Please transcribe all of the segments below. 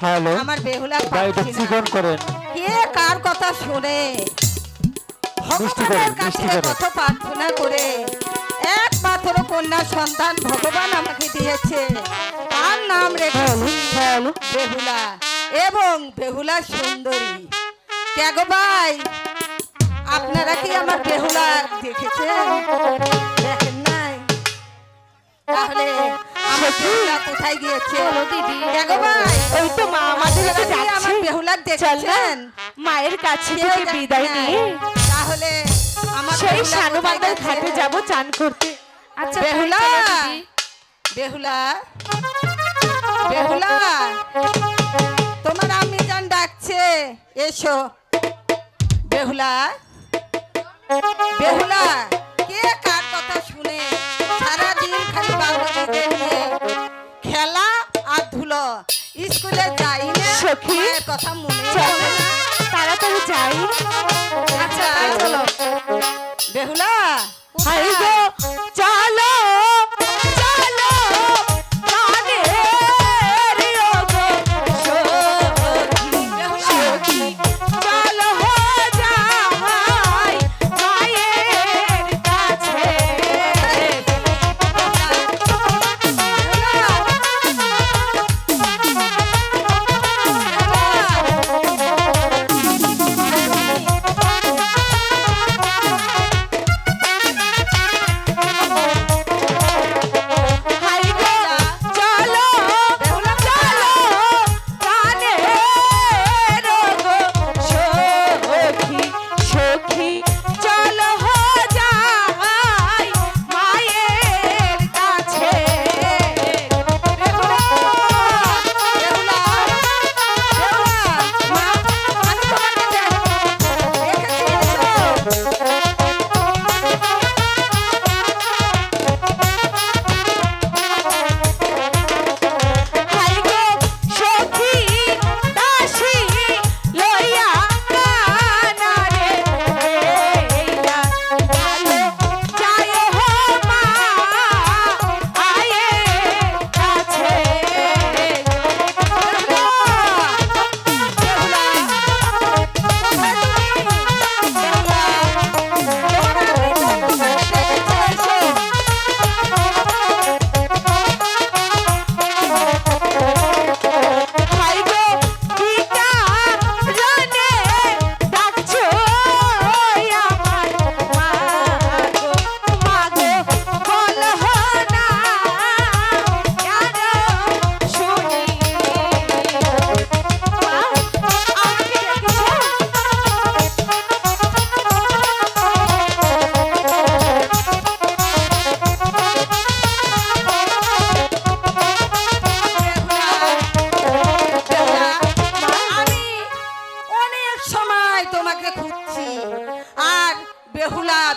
বেহুলা গাড়িটা পাচ্ছি না। চিকন করেন। কে কার কথা শুনে? ভগবানের কাছে। কত প্রার্থনা করে। একমাত্র কন্যা সন্তান ভগবান আমাকে দিয়েছে। তার নাম রেখেছি বেহুলা এবং বেহুলা সুন্দরী। কে গো ভাই? আপনারা কি আমার বেহুলা দেখেছেন? দেখেন নাই? তাহলে আমার বেহুলা কোথায় গিয়েছে? ওই তো মা আমাদের আমার মায়ের কাছে থেকে বিদায় নিয়ে। তাহলে আমার সেই বেহুলা ঘাটে যাব চান করতে। আচ্ছা বেহুলা। বেহুলা? বেহুলা? তোমার আমি জান ডাকছে। এসো। বেহুলা? বেহুলা কে কার কথা শুনে সারা দিন খালি বাবুজিদের স্কুলে যাই না সখী। কথা মনে চলো। তাড়াতাড়ি যাই আচ্ছা চলো বেহুলা হাই গো চলো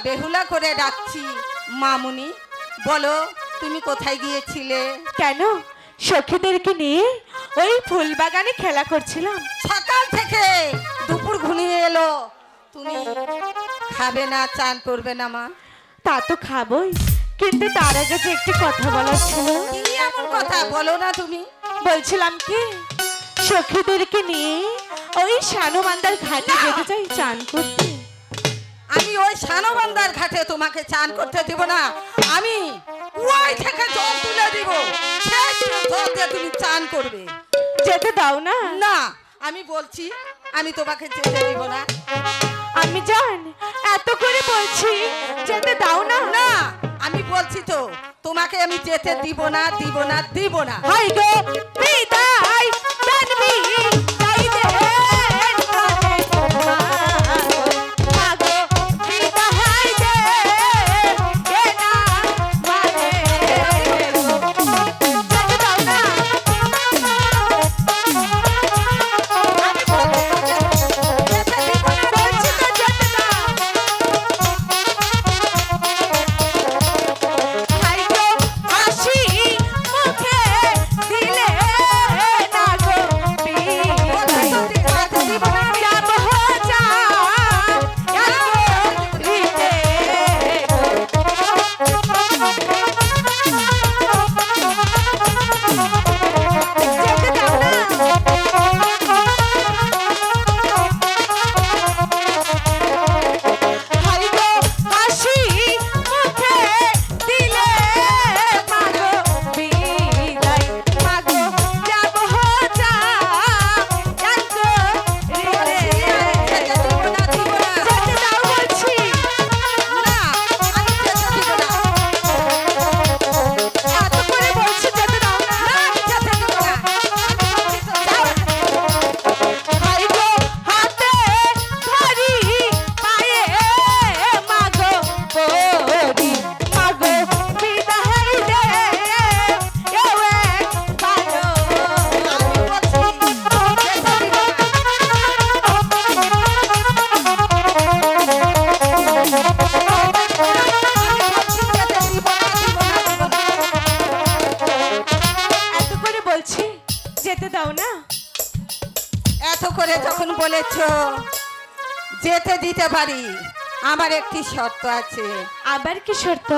বেহুলা করে ডাকছি মামুনি। বলো তুমি কোথায় গিয়েছিলে? কেন? সখীদেরকে নিয়ে ওই ফুল বাগানে খেলা করছিলাম? সকাল থেকে দুপুর ঘুমিয়ে এলো। তুমি খাবে না চান করবে না মা। তা তো খাবই কিন্তু তার আগে যে একটি কথা বলার ছিল। কি এমন কথা? বলো না তুমি। বলছিলাম কি সখীদেরকে নিয়ে ওই শানুমান্দার ঘাটে। যেতে চাই চান করতে? আমি ওই সানবান্দার ঘাটে তোমাকে চান করতে দিব না। আমি কুয়াই থেকে জল তুলে দিব। সেই জল দিয়ে তুমি চান করবে। যেতে দাও না। না আমি বলছি আমি তোমাকে যেতে দিব না। আমি জান এত করে বলছি যেতে দাও না। না আমি বলছি তো তোমাকে আমি যেতে দিব না দিব না দিব না। হাই গো বিদায় জানবি। বলেছ যেতে দিতে পারি। আমার একটি শর্ত আছে। আবার কি শর্ত?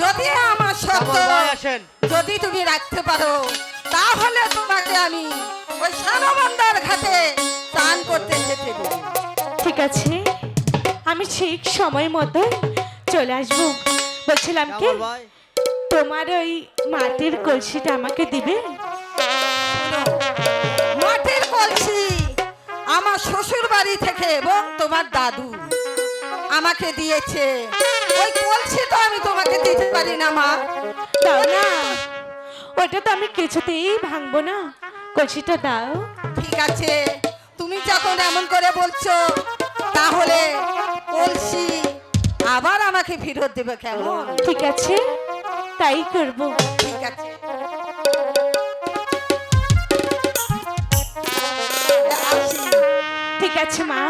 যদি আমার শর্ত আসেন। যদি তুমি রাখতে পারো তাহলে তোমাকে আমি ওই সানবন্দার ঘাটে স্নান করতে যেতে দেবো। ঠিক আছে। আমি ঠিক সময় মতো চলে আসব। বলছিলাম কি তোমার ওই মাটির কলসিটা আমাকে দিবে? মাটির কলসি বাড়ি থেকে এবং তোমার দাদু আমাকে দিয়েছে। ওই কলসি তো আমি তোমাকে দিতে পারি না মা। দাও না ওটা তো আমি কিছুতেই ভাঙবো না। কলসিটা দাও। ঠিক আছে তুমি যখন এমন করে বলছো তাহলে কলসি আবার আমাকে ফেরত দেবে কেমন? ঠিক আছে তাই করব। আছে মা